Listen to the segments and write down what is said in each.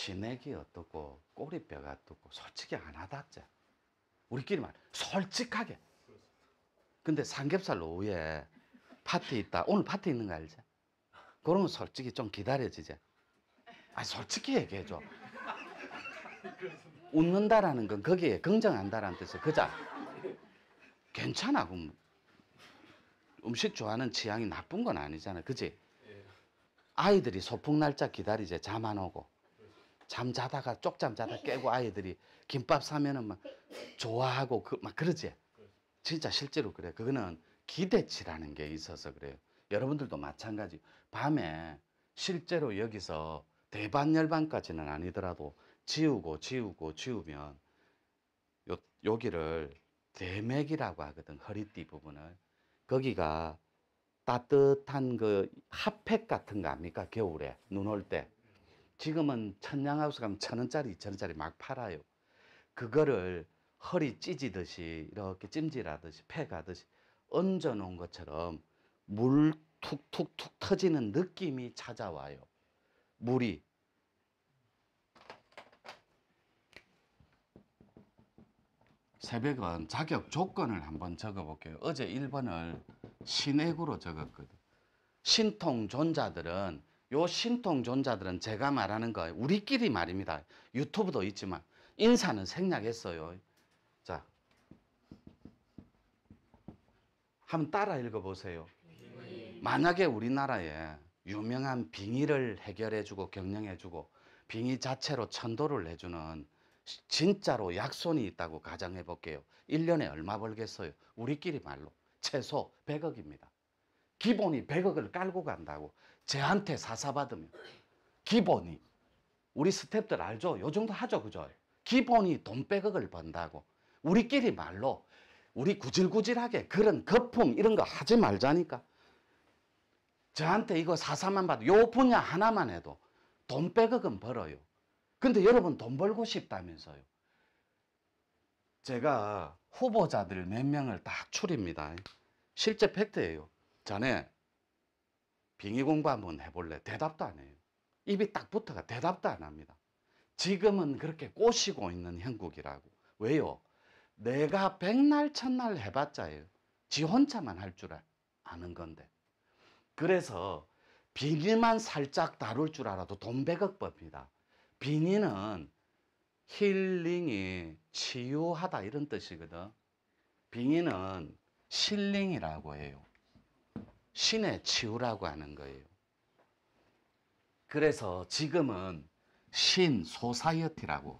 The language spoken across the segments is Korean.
신내기 어떻고 꼬리뼈가 어떻고 솔직히 안 하다째. 우리끼리 말 솔직하게. 근데 삼겹살 오후에 파티 있다. 오늘 파티 있는 거 알지? 그러면 솔직히 좀 기다려지지. 아 솔직히 얘기해줘. 웃는다라는 건 거기에 긍정한다라는 뜻이야. 그자? 괜찮아. 그럼 음식 좋아하는 취향이 나쁜 건 아니잖아. 그지? 아이들이 소풍 날짜 기다리지. 잠 안 오고. 잠 자다가 쪽잠 자다 깨고 아이들이 김밥 사면은 막 좋아하고 그, 막 그러지. 진짜 실제로 그래. 그거는 기대치라는 게 있어서 그래요. 여러분들도 마찬가지. 밤에 실제로 여기서 대반 열반까지는 아니더라도 지우고 지우고 지우면 요, 여기를 대맥이라고 하거든. 허리띠 부분을. 거기가 따뜻한 그 핫팩 같은 거 압니까? 겨울에 눈 올 때. 지금은 천냥하우스 가면 천 원짜리, 이천 원짜리 막 팔아요. 그거를 허리 찢이듯이 이렇게 찜질하듯이 패가듯이 얹어 놓은 것처럼 물 툭툭툭 터지는 느낌이 찾아와요. 물이 새벽은 자격 조건을 한번 적어 볼게요. 어제 1번을 신액으로 적었거든. 신통 존자들은 요 신통존자들은 제가 말하는 거 우리끼리 말입니다. 유튜브도 있지만 인사는 생략했어요. 자, 한번 따라 읽어보세요. 만약에 우리나라에 유명한 빙의를 해결해주고 경영해주고 빙의 자체로 천도를 해주는 진짜로 약손이 있다고 가정해 볼게요. 1년에 얼마 벌겠어요? 우리끼리 말로 최소 100억입니다. 기본이 100억을 깔고 간다고 저한테 사사받으면 기본이 우리 스탭들 알죠? 요 정도 하죠 그죠? 기본이 돈 100억을 번다고 우리끼리 말로 우리 구질구질하게 그런 거품 이런 거 하지 말자니까 저한테 이거 사사만 봐도 요 분야 하나만 해도 돈 100억은 벌어요. 근데 여러분 돈 벌고 싶다면서요. 제가 후보자들 몇 명을 딱 추립니다. 실제 팩트예요. 전에 빙의 공부 한번 해볼래? 대답도 안 해요. 입이 딱 붙어가 대답도 안 합니다. 지금은 그렇게 꼬시고 있는 형국이라고. 왜요? 내가 백날 천날 해봤자예요. 지 혼자만 할 줄 아는 건데. 그래서 빙의만 살짝 다룰 줄 알아도 돈 100억 법니다. 빙의는 힐링이 치유하다 이런 뜻이거든. 빙의는 실링이라고 해요. 신의 치유라고 하는 거예요. 그래서 지금은 신 소사이어티라고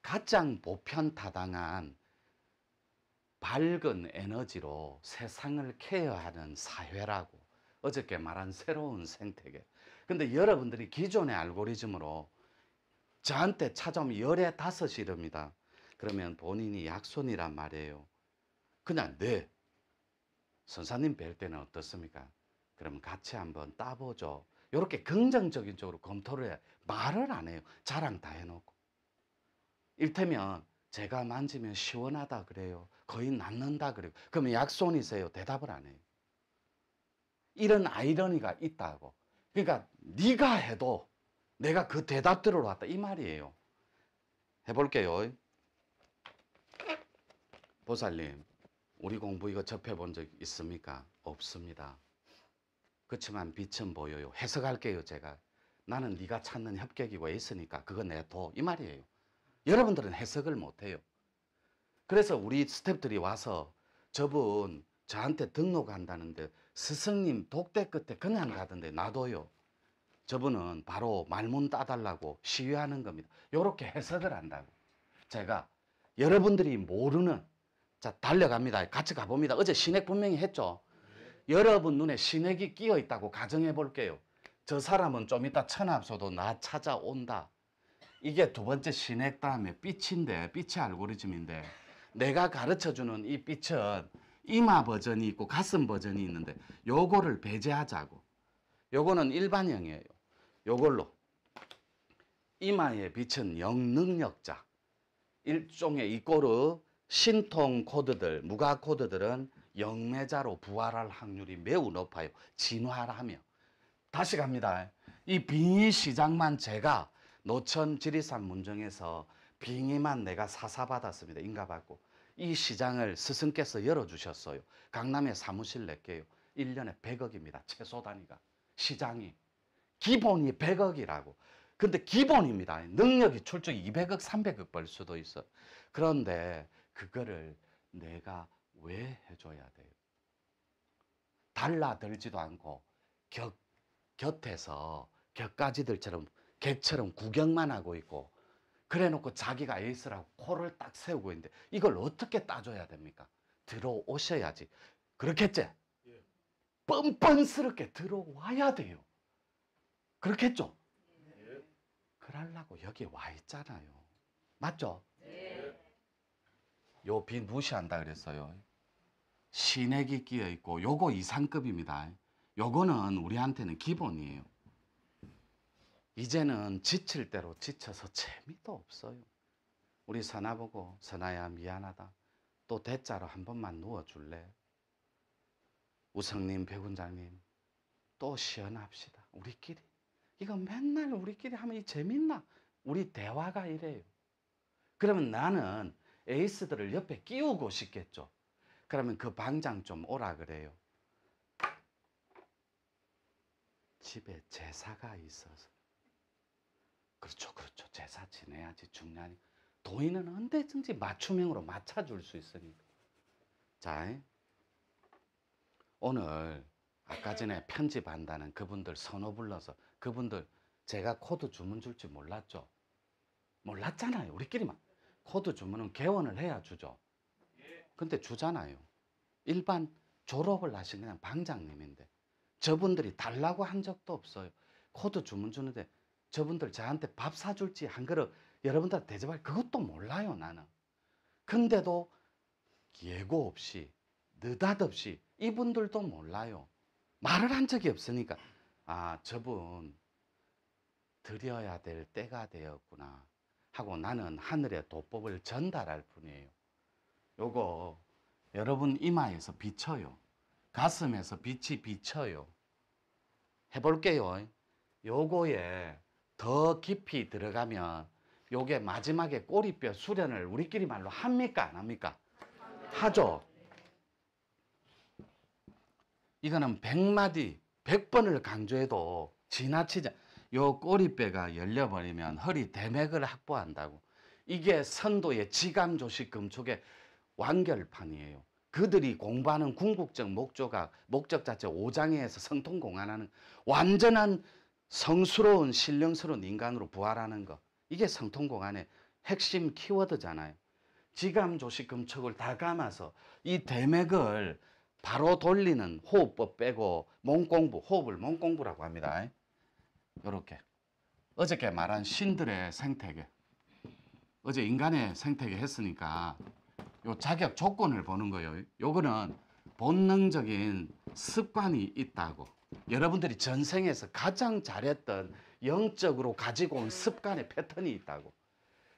가장 보편타당한 밝은 에너지로 세상을 케어하는 사회라고 어저께 말한 새로운 생태계. 근데 여러분들이 기존의 알고리즘으로 저한테 찾아오면 열에 다섯이랍니다. 그러면 본인이 약손이란 말이에요. 그냥 네. 선사님 뵐 때는 어떻습니까? 그러면 같이 한번 따보죠. 이렇게 긍정적인 쪽으로 검토를 해. 말을 안 해요. 자랑 다 해놓고. 일테면 제가 만지면 시원하다 그래요. 거의 낫는다 그래요. 그러면 약손이세요. 대답을 안 해요. 이런 아이러니가 있다고. 그러니까 네가 해도 내가 그 대답들을 왔다 이 말이에요. 해볼게요. 보살님, 우리 공부 이거 접해본 적 있습니까? 없습니다. 그렇지만 빛은 보여요. 해석할게요, 제가. 나는 네가 찾는 협격이고 있으니까 그거 내둬. 이 말이에요. 여러분들은 해석을 못해요. 그래서 우리 스탭들이 와서 저분 저한테 등록한다는데 스승님 독대 끝에 그냥 가던데 놔둬요. 저분은 바로 말문 따달라고 시위하는 겁니다. 이렇게 해석을 한다고. 제가 여러분들이 모르는 자 달려갑니다. 같이 가봅니다. 어제 신액 분명히 했죠. 여러분 눈에 신액이 끼어 있다고 가정해 볼게요. 저 사람은 좀 이따 천합소도 나 찾아온다. 이게 두 번째 신액 다음에 빛인데 빛의 알고리즘인데 내가 가르쳐 주는 이 빛은 이마 버전이 있고 가슴 버전이 있는데 요거를 배제하자고 요거는 일반형이에요 요걸로 이마의 빛은 영능력자 일종의 이꼬르 신통 코드들 무가 코드들은 영매자로 부활할 확률이 매우 높아요 진화를 하며 다시 갑니다 이 빙의 시장만 제가 노천 지리산 문정에서 빙의만 내가 사사받았습니다. 인가받고. 이 시장을 스승께서 열어주셨어요. 강남에 사무실 낼게요. 1년에 100억입니다. 최소 단위가. 시장이. 기본이 100억이라고. 근데 기본입니다. 능력이 출중이 200억, 300억 벌 수도 있어. 그런데 그거를 내가 왜 해줘야 돼요? 달라들지도 않고 곁, 곁에서 곁가지들처럼 객처럼 구경만 하고 있고 그래 놓고 자기가 에이스라고 코를 딱 세우고 있는데 이걸 어떻게 따줘야 됩니까? 들어오셔야지. 그렇겠지? 뻔뻔스럽게 들어와야 돼요. 그렇겠죠? 그러려고 여기 와 있잖아요. 맞죠? 요빚 무시한다 그랬어요. 신액이 끼어 있고 요거 이상급입니다. 요거는 우리한테는 기본이에요. 이제는 지칠 대로 지쳐서 재미도 없어요. 우리 선아 보고 선아야 미안하다. 또 대자로 한 번만 누워줄래? 우성님, 배군장님 또 시연합시다. 우리끼리. 이거 맨날 우리끼리 하면 이 재밌나? 우리 대화가 이래요. 그러면 나는 에이스들을 옆에 끼우고 싶겠죠. 그러면 그 방장 좀 오라 그래요. 집에 제사가 있어서. 그렇죠, 그렇죠. 제사 지내야지 중요하니. 도인은 언제든지 맞춤형으로 맞춰줄 수 있으니까. 자, 오늘 아까 전에 편집한다는 그분들 선호 불러서 그분들 제가 코드 주문 줄 줄 몰랐죠. 몰랐잖아요. 우리끼리만. 코드 주문은 개원을 해야 주죠. 근데 주잖아요. 일반 졸업을 하신 그냥 방장님인데 저분들이 달라고 한 적도 없어요. 코드 주문 주는데 저분들 저한테 밥 사줄지 한 그릇 여러분들 대접할 그것도 몰라요 나는. 근데도 예고 없이 느닷없이 이분들도 몰라요. 말을 한 적이 없으니까 아 저분 드려야 될 때가 되었구나 하고 나는 하늘의 도법을 전달할 뿐이에요. 요거 여러분 이마에서 비쳐요. 가슴에서 빛이 비쳐요. 해볼게요. 요거에 더 깊이 들어가면 요게 마지막에 꼬리뼈 수련을 우리끼리 말로 합니까 안 합니까? 하죠. 이거는 100마디, 100번을 강조해도 지나치지 않- 요 꼬리뼈가 열려버리면 허리 대맥을 확보한다고. 이게 선도의 지감 조식 금촉의 완결판이에요. 그들이 공부하는 궁극적 목조각, 목적 자체 오장에서 성통 공안하는 완전한 성스러운 신령스러운 인간으로 부활하는 것. 이게 성통 공안의 핵심 키워드잖아요. 지감 조식 금촉을 다 감아서 이 대맥을 바로 돌리는 호흡법 빼고 몸 공부, 호흡을 몸 공부라고 합니다. 요렇게. 어저께 말한 신들의 생태계. 어제 인간의 생태계 했으니까 요 자격 조건을 보는 거예요. 요거는 본능적인 습관이 있다고. 여러분들이 전생에서 가장 잘했던 영적으로 가지고 온 습관의 패턴이 있다고.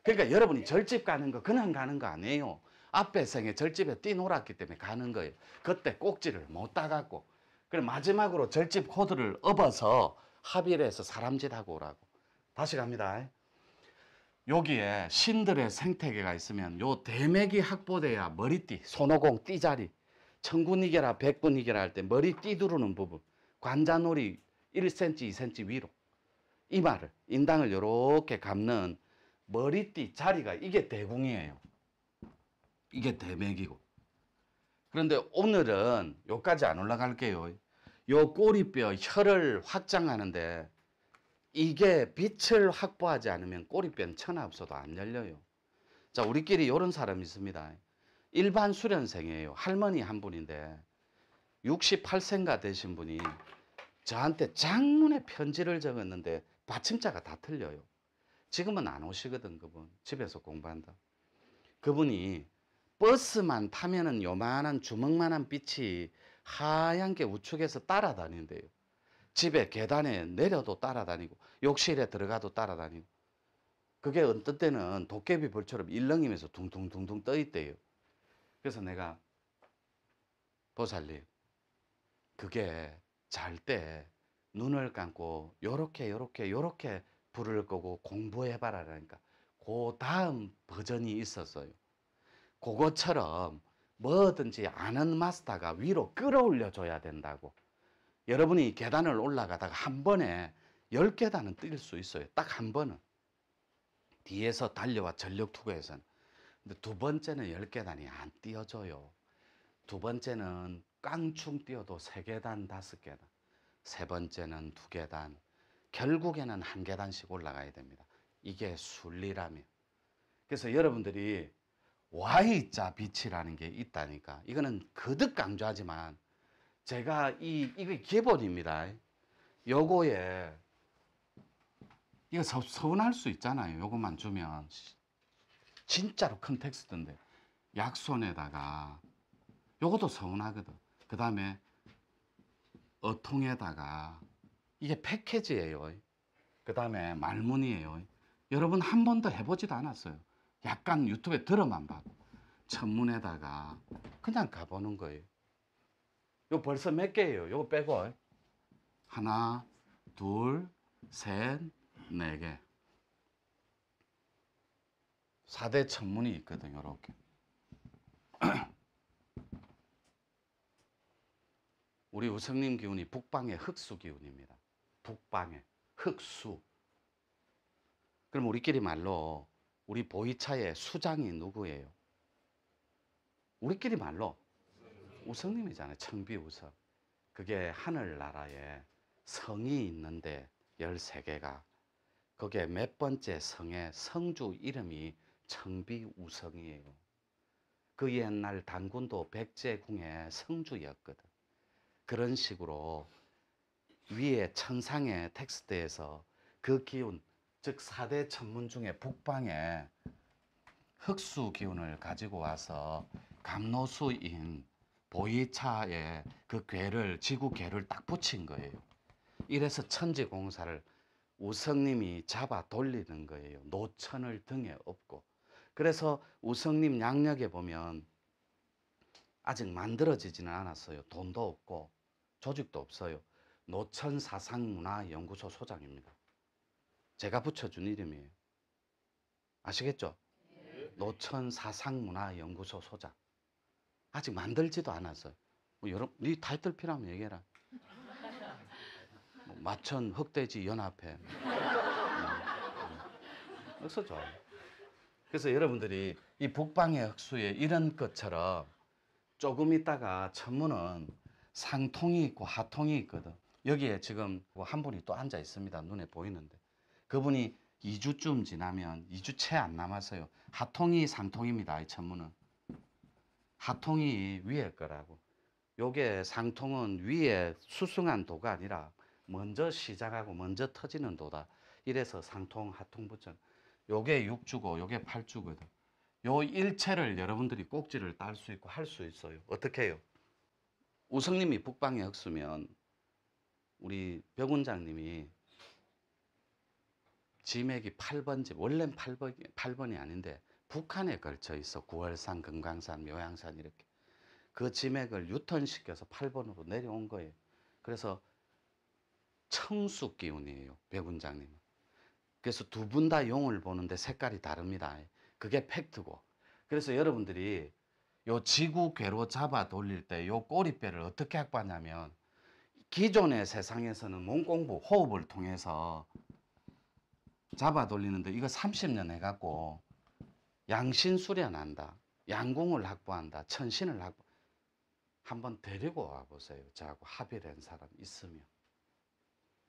그러니까 여러분이 절집 가는 거 그냥 가는 거 아니에요. 앞에 생에 절집에 뛰놀았기 때문에 가는 거예요. 그때 꼭지를 못 따갖고. 그래 마지막으로 절집 코드를 업어서 합의를 해서 사람짓하고 오라고. 다시 갑니다. 여기에 신들의 생태계가 있으면 요 대맥이 확보돼야 머리띠, 손오공, 띠자리, 천군 이겨라, 백군 이겨라 할 때 머리 띠두르는 부분, 관자놀이 1cm, 2cm 위로 이마를, 인당을 요렇게 감는 머리띠 자리가 이게 대궁이에요. 이게 대맥이고. 그런데 오늘은 요까지 안 올라갈게요. 요 꼬리뼈 혀를 확장하는데 이게 빛을 확보하지 않으면 꼬리뼈는 천하 없어도 안 열려요. 자, 우리끼리 이런 사람이 있습니다. 일반 수련생이에요. 할머니 한 분인데 68세인가 되신 분이 저한테 장문의 편지를 적었는데 받침자가 다 틀려요. 지금은 안 오시거든, 그분. 집에서 공부한다. 그분이 버스만 타면은 요만한 주먹만한 빛이 하얀 게 우측에서 따라다닌대요. 집에 계단에 내려도 따라다니고 욕실에 들어가도 따라다니고 그게 어떤 때는 도깨비 벌처럼 일렁이면서 둥둥둥둥 떠 있대요. 그래서 내가 보살님 그게 잘 때 눈을 감고 요렇게 요렇게 요렇게 불을 끄고 공부해봐라 그러니까 그 다음 버전이 있었어요. 그것처럼 뭐든지 아는 마스터가 위로 끌어올려 줘야 된다고. 여러분이 계단을 올라가다가 한 번에 열 계단은 뛸 수 있어요. 딱 한 번은. 뒤에서 달려와 전력 투구해서는. 근데 두 번째는 열 계단이 안 띄어져요. 두 번째는 깡충 뛰어도 세 계단, 다섯 계단. 세 번째는 두 계단. 결국에는 한 계단씩 올라가야 됩니다. 이게 순리라며. 그래서 여러분들이 Y자 빛이라는 게 있다니까. 이거는 거듭 강조하지만 제가 이, 이게 기본입니다. 요거에 이거 서, 서운할 수 있잖아요. 요것만 주면. 진짜로 큰 텍스트인데. 약손에다가 요것도 서운하거든. 그 다음에 어통에다가 이게 패키지예요. 그 다음에 말문이에요. 여러분 한 번도 해보지도 않았어요. 약간 유튜브에 들어만 봐도. 천문에다가 그냥 가보는 거예요. 요 벌써 몇 개예요? 요거 빼고. 하나, 둘, 셋, 네 개. 4대 천문이 있거든요, 이렇게. 우리 우성님 기운이 북방의 흑수 기운입니다. 북방의 흑수. 그럼 우리끼리 말로 우리 보이차의 수장이 누구예요? 우리끼리 말로 우성님이잖아요. 청비 우성. 그게 하늘나라에 성이 있는데 13개가 거기에 몇 번째 성의 성주 이름이 청비우성이에요. 그 옛날 단군도 백제궁의 성주였거든. 그런 식으로 위에 천상의 텍스트에서 그 기운, 즉 4대 천문 중에 북방에 흑수 기운을 가지고 와서 감노수인 보이차에 그 괴를 지구 괴를 딱 붙인 거예요. 이래서 천지 공사를 우성님이 잡아 돌리는 거예요. 노천을 등에 업고. 그래서 우성님 양력에 보면 아직 만들어지지는 않았어요. 돈도 없고 조직도 없어요. 노천사상문화연구소 소장입니다. 제가 붙여준 이름이에요. 아시겠죠? 노천 사상문화연구소 소장. 아직 만들지도 않았어요. 뭐 여러분, 네 타이틀 필요하면 얘기해라. 뭐 마천 흑돼지 연합회. 없어져. 그래서 여러분들이 이 북방의 흑수에 이런 것처럼 조금 있다가 천문은 상통이 있고 하통이 있거든. 여기에 지금 한 분이 또 앉아 있습니다. 눈에 보이는데. 그분이 2주쯤 지나면 2주 채 안 남았어요. 하통이 상통입니다. 이 천문은. 하통이 위에 거라고. 요게 상통은 위에 수승한 도가 아니라 먼저 시작하고 먼저 터지는 도다. 이래서 상통, 하통 붙여. 요게 6주고 요게 8주거든. 요 일체를 여러분들이 꼭지를 딸 수 있고 할 수 있어요. 어떻게 해요? 우성님이 북방에 흑수면 우리 벽원장님이 지맥이 8번지, 원래는 8번, 8번이 아닌데 북한에 걸쳐 있어. 구월산, 금강산, 묘양산 이렇게. 그 지맥을 유턴시켜서 8번으로 내려온 거예요. 그래서 청수 기운이에요. 백운장님은. 그래서 두 분 다 용을 보는데 색깔이 다릅니다. 그게 팩트고. 그래서 여러분들이 요 지구 궤로 잡아 돌릴 때 요 꼬리뼈를 어떻게 확보하냐면 기존의 세상에서는 몸 공부, 호흡을 통해서 잡아 돌리는데 이거 30년 해갖고 양신 수련한다. 양궁을 확보한다. 천신을 확보. 한번 데리고 와 보세요. 저하고 합의를 한 사람 있으면.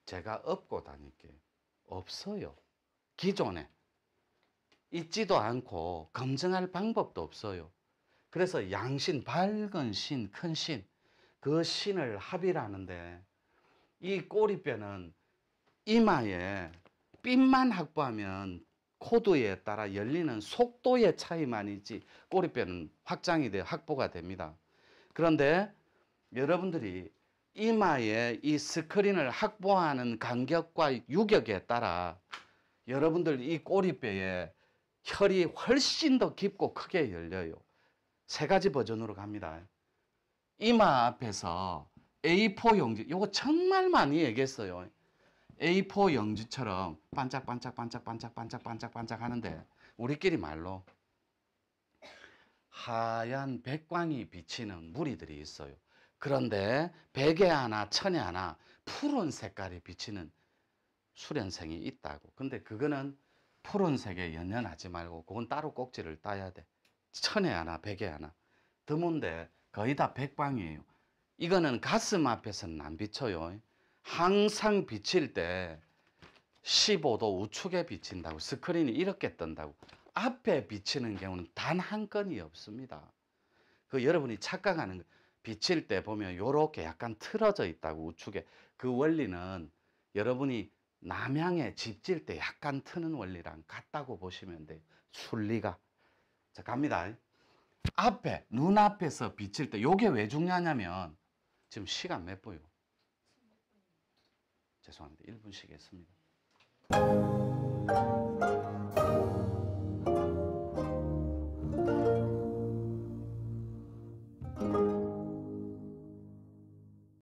제가 업고 다닐게요. 없어요. 기존에. 있지도 않고 검증할 방법도 없어요. 그래서 양신, 밝은 신, 큰 신, 그 신을 합의를 하는데 이 꼬리뼈는 이마에 핀만 확보하면 코드에 따라 열리는 속도의 차이만이지 꼬리뼈는 확장이 돼 확보가 됩니다. 그런데 여러분들이 이마에 이 스크린을 확보하는 간격과 유격에 따라 여러분들 이 꼬리뼈에 혈이 훨씬 더 깊고 크게 열려요. 세 가지 버전으로 갑니다. 이마 앞에서 A4 용지 요거 정말 많이 얘기했어요. A4 용지처럼 반짝반짝 반짝 반짝 반짝 반짝 반짝 하는데 우리끼리 말로 하얀 백광이 비치는 무리들이 있어요. 그런데 백에 하나 천에 하나 푸른 색깔이 비치는 수련생이 있다고. 근데 그거는 푸른색에 연연하지 말고 그건 따로 꼭지를 따야 돼. 천에 하나 백에 하나 드문데 거의 다 백광이에요. 이거는 가슴 앞에서는 안 비쳐요. 항상 비칠 때 15도 우측에 비친다고 스크린이 이렇게 뜬다고 앞에 비치는 경우는 단 한 건이 없습니다. 그 여러분이 착각하는 거 비칠 때 보면 요렇게 약간 틀어져 있다고 우측에 그 원리는 여러분이 남향에 집질 때 약간 트는 원리랑 같다고 보시면 돼요. 순리가. 자, 갑니다. 앞에, 눈앞에서 비칠 때, 요게 왜 중요하냐면, 지금 시간 몇 분요? 죄송합니다. 1분씩 했습니다.